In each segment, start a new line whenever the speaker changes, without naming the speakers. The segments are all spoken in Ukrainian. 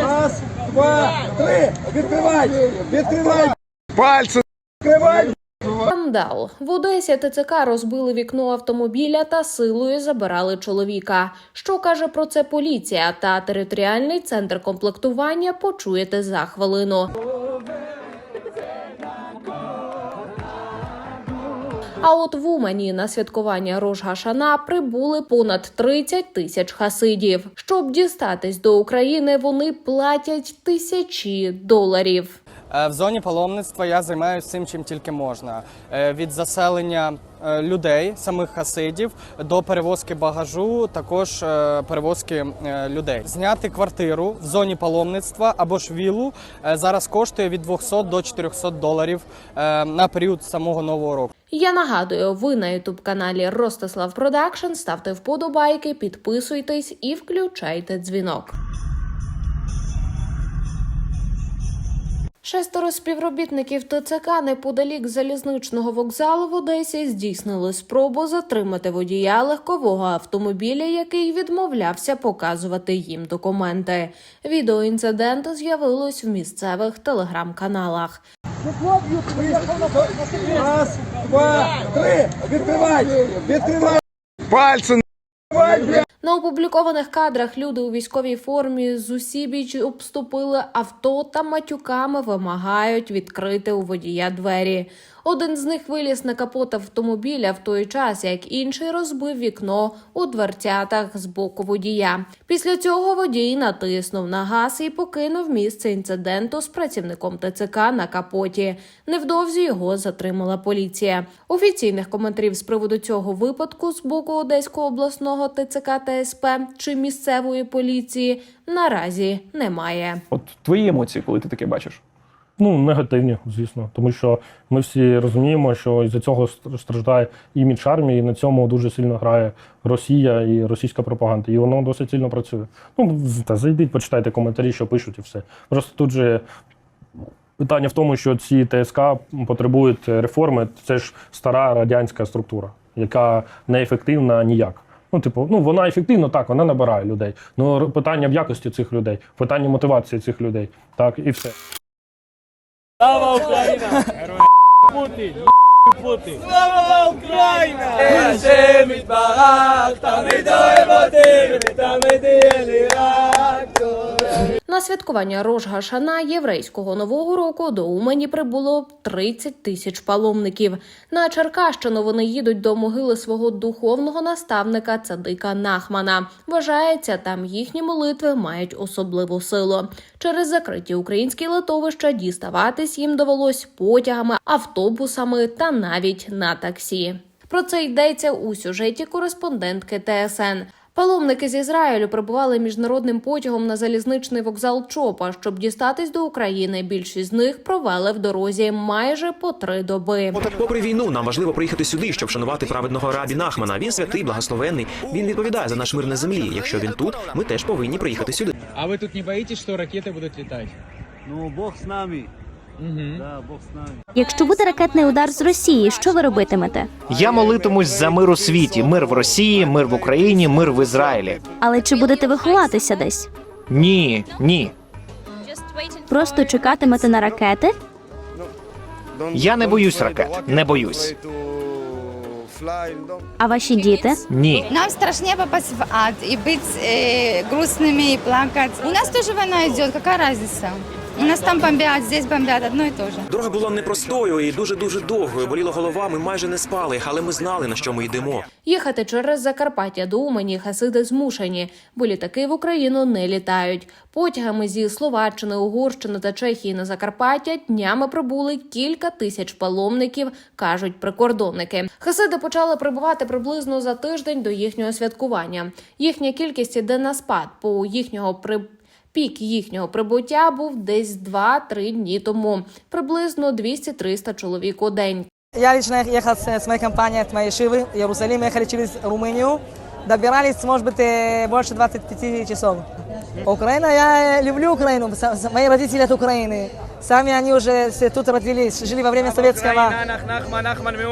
Раз, два, три. Відкривай! Відкривай! Пальці! Відкривай!
Скандал в Одесі ТЦК розбили вікно автомобіля та силою забирали чоловіка. Що каже про це поліція та територіальний центр комплектування? Почуєте за хвилину. А от в Умані на святкування Рожгашана прибули понад 30 тисяч хасидів. Щоб дістатись до України, вони платять тисячі доларів.
Е, В зоні паломництва я займаюся цим, чим тільки можна. Е, Від заселення е, людей, самих хасидів, до перевозки багажу, також перевозки людей. Зняти квартиру в зоні паломництва або ж віллу е, зараз коштує від 200 до 400 доларів на період самого нового року.
Я нагадую, ви на ютуб каналі Ростислав Продакшн. Ставте вподобайки, підписуйтесь і включайте дзвінок. Шестеро співробітників ТЦК неподалік залізничного вокзалу в Одесі здійснили спробу затримати водія легкового автомобіля, який відмовлявся показувати їм документи. Відео інциденту з'явилось в місцевих телеграм-каналах.
Раз, два, три. Відкривай! Відкривай! Пальці!
На опублікованих кадрах люди у військовій формі з усібіч обступили авто та матюками вимагають відкрити у водія двері. Один з них виліз на капот автомобіля в той час, як інший розбив вікно у дверцятах з боку водія. Після цього водій натиснув на газ і покинув місце інциденту з працівником ТЦК на капоті. Невдовзі його затримала поліція. Офіційних коментарів з приводу цього випадку з боку Одеського обласного ТЦК та СП чи місцевої поліції наразі немає.
От твої емоції, коли ти таке бачиш?
Ну, негативні, звісно, тому що ми всі розуміємо, що із-за цього страждає імідж армії, і на цьому дуже сильно грає Росія і російська пропаганда. І воно досить сильно працює. Ну, та зайдіть, почитайте коментарі, що пишуть, і все. Просто тут же питання в тому, що ці ТСК потребують реформи. Це ж стара радянська структура, яка неефективна ніяк. Ну, типу, ну вона ефективно, так, вона набирає людей. Ну питання в якості цих людей, питання мотивації цих людей. Так, і все. Слава Україна! Путін! פוטין! סלאמה אוקראינה! השם יתברך, תמיד אוהב אותי, ותמיד יהיה לי רק טוב.
На святкування Рожгашана єврейського нового року до Умані прибуло 30 тисяч паломників. На Черкащину вони їдуть до могили свого духовного наставника Цадика Нахмана. Вважається, там їхні молитви мають особливу силу. Через закриті українські литовища діставатись їм довелось потягами, автобусами та навіть на таксі. Про це йдеться у сюжеті кореспондентки ТСН. Паломники з Ізраїлю прибували міжнародним потягом на залізничний вокзал Чопа. Щоб дістатись до України, більшість з них провели в дорозі майже по три доби.
Попри війну, нам важливо приїхати сюди, щоб вшанувати праведного рабі Нахмана. Він святий, благословенний. Він відповідає за наш мир на землі. Якщо він тут, ми теж повинні приїхати сюди.
А вы тут не боитесь, что ракеты будут летать?
Ну, Бог з нами. Да, Бог з нами.
Якщо буде ракетний удар з Росії, що ви робитимете?
Я молитимусь за мир у світі, мир в Росії, мир в Україні, мир в Ізраїлі.
Але чи будете ви ховатися десь?
Ні, ні.
Просто чекатимете на ракети?
Я не боюсь ракет, не боюсь.
А ваші діти?
Ні.
Нам страшнее попасть в ад и быть э, грустными и плакать. У нас тоже война идет, какая разница? У нас там бомбят, здесь бомбят, одно и то же.
Дорога була непростою і дуже дуже довгою. Боліла голова. Ми майже не спали, але ми знали на що ми йдемо.
Їхати через Закарпаття до Умані хасиди змушені, бо літаки в Україну не літають. Потягами зі Словаччини, Угорщини та Чехії на Закарпаття днями прибули кілька тисяч паломників, кажуть прикордонники. Хасиди почали прибувати приблизно за тиждень до їхнього святкування. Їхня кількість іде на спад, по їхнього при. Пік їхнього прибуття був десь 2-3 дні тому, приблизно 200-300 чоловік у день.
Я лично ехал с, с моей компанией от моей Шивы в Иерусалим, ехали через Румынию. Добирались, может быть, э, больше 25 часов. Украина, я э, люблю Украину, с- с- мои родители от Украины. Сами они уже с- тут родились, жили во время советского...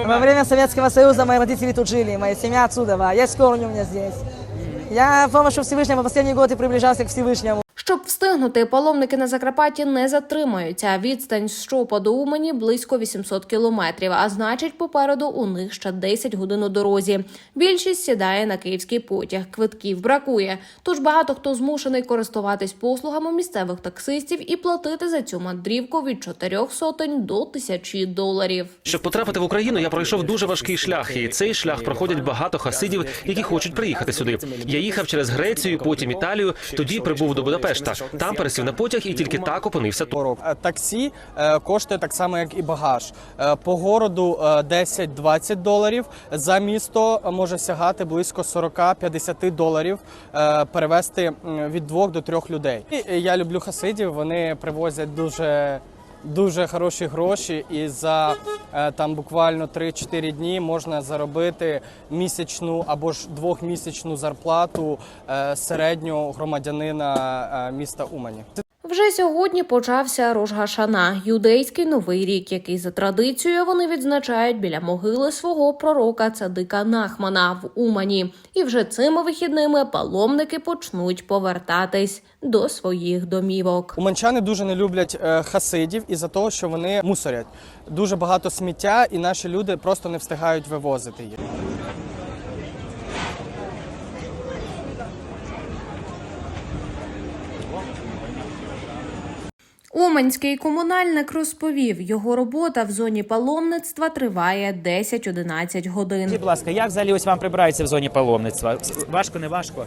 Во время Советского Союза мои родители тут жили, моя семья отсюда, ва. есть корни у меня здесь. Я с помощью Всевышнего последний год и приближался к Всевышнему.
Щоб встигнути, паломники на Закарпатті не затримаються. Відстань з Щопа до Умані близько 800 кілометрів, а значить, попереду у них ще 10 годин у дорозі. Більшість сідає на київський потяг. Квитків бракує. Тож багато хто змушений користуватись послугами місцевих таксистів і платити за цю мандрівку від 4 сотень до тисячі доларів.
Щоб потрапити в Україну, я пройшов дуже важкий шлях, і цей шлях проходять багато хасидів, які хочуть приїхати сюди. Я їхав через Грецію, потім Італію, тоді прибув до Будапешта. Там пересів на потяг і тільки так опинився тут.
Е, Таксі е, коштує так само, як і багаж. Е, По городу е, 10-20 доларів. За місто може сягати близько 40-50 доларів перевести перевезти від двох до трьох людей. І я люблю хасидів. Вони привозять дуже. Дуже хороші гроші, і за е, там буквально 3-4 дні можна заробити місячну або ж двохмісячну зарплату е, середнього громадянина е, міста Умані.
Вже сьогодні почався Рожгашана, юдейський новий рік, який за традицією вони відзначають біля могили свого пророка Цадика Нахмана в Умані. І вже цими вихідними паломники почнуть повертатись до своїх домівок.
Уманчани дуже не люблять е, хасидів із-за того, що вони мусорять. Дуже багато сміття, і наші люди просто не встигають вивозити їх.
Уманський комунальник розповів, його робота в зоні паломництва триває 10-11 годин.
Будь ласка, як взагалі ось вам прибирається в зоні паломництва? Важко, не важко?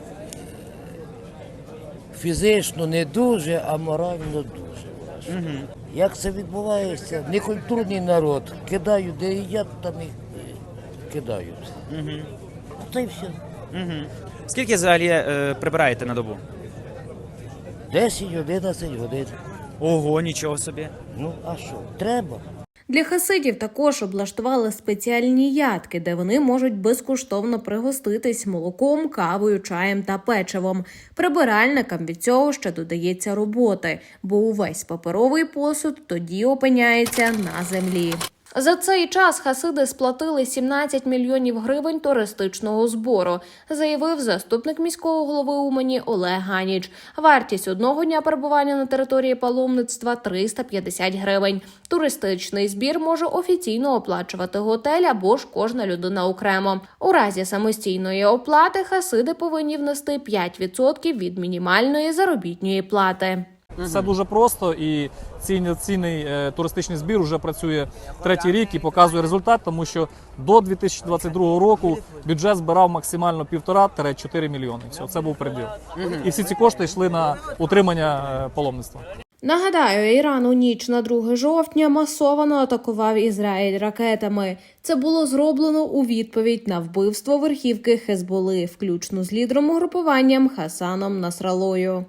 Фізично не дуже, а морально дуже важко. Як це відбувається? Некультурний народ. Кидають, де їдять, там і кидають. Та й все.
Скільки взагалі е, прибираєте на добу?
10-11 годин.
Ого, нічого собі.
Ну, а що? Треба.
Для хасидів також облаштували спеціальні ядки, де вони можуть безкоштовно пригоститись молоком, кавою, чаєм та печивом. Прибиральникам від цього ще додається роботи, бо увесь паперовий посуд тоді опиняється на землі. За цей час хасиди сплатили 17 мільйонів гривень туристичного збору, заявив заступник міського голови Умані Олег Ганіч. Вартість одного дня перебування на території паломництва 350 гривень. Туристичний збір може офіційно оплачувати готель або ж кожна людина окремо. У разі самостійної оплати хасиди повинні внести 5% від мінімальної заробітної плати.
Все дуже просто і цінний, цінний е, туристичний збір вже працює третій рік і показує результат, тому що до 2022 року бюджет збирав максимально 1,5-4 мільйони. Все, це був приділ. І всі ці кошти йшли на утримання е, паломництва.
Нагадаю, Іран у ніч на 2 жовтня масово атакував Ізраїль ракетами. Це було зроблено у відповідь на вбивство верхівки Хезболи, включно з лідером угрупуванням Хасаном Насралою.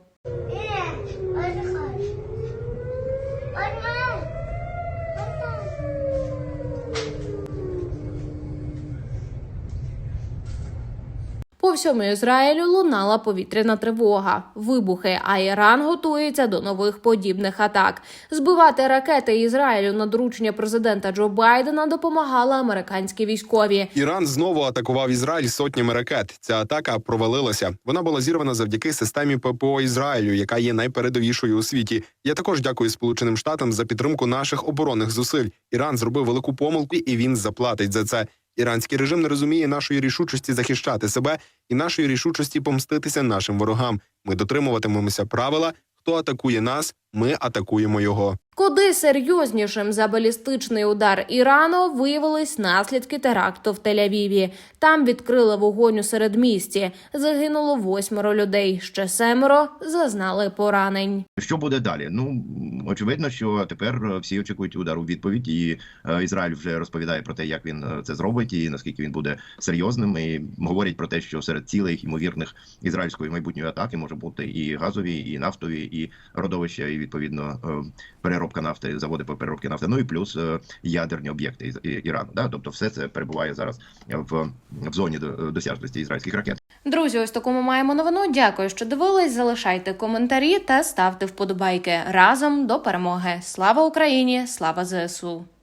По всьому Ізраїлю лунала повітряна тривога, вибухи, а Іран готується до нових подібних атак. Збивати ракети Ізраїлю на доручення президента Джо Байдена допомагали американські військові.
Іран знову атакував Ізраїль сотнями ракет. Ця атака провалилася. Вона була зірвана завдяки системі ППО Ізраїлю, яка є найпередовішою у світі. Я також дякую Сполученим Штатам за підтримку наших оборонних зусиль. Іран зробив велику помилку, і він заплатить за це. Іранський режим не розуміє нашої рішучості захищати себе і нашої рішучості помститися нашим ворогам. Ми дотримуватимемося правила. Хто атакує нас, ми атакуємо його.
Куди серйознішим за балістичний удар Ірану виявились наслідки теракту в Тель-Авіві. Там відкрили вогонь у середмісті. Загинуло восьмеро людей. Ще семеро зазнали поранень.
Що буде далі? Ну очевидно, що тепер е, всі очікують удару у відповідь, і е, Ізраїль вже розповідає про те, як він е, це зробить, і наскільки він буде серйозним. І говорять про те, що серед цілей ймовірних ізраїльської майбутньої атаки може бути і газові, і нафтові, і родовища, і відповідно е, переробка нафти, заводи по переробці нафти. Ну і плюс е, ядерні об'єкти Ірану. Да? Тобто, все це перебуває зараз в, в зоні досяжності ізраїльських ракет.
Друзі, ось таку ми маємо новину. Дякую, що дивились. Залишайте коментарі та ставте вподобайки разом до перемоги. Слава Україні! Слава ЗСУ!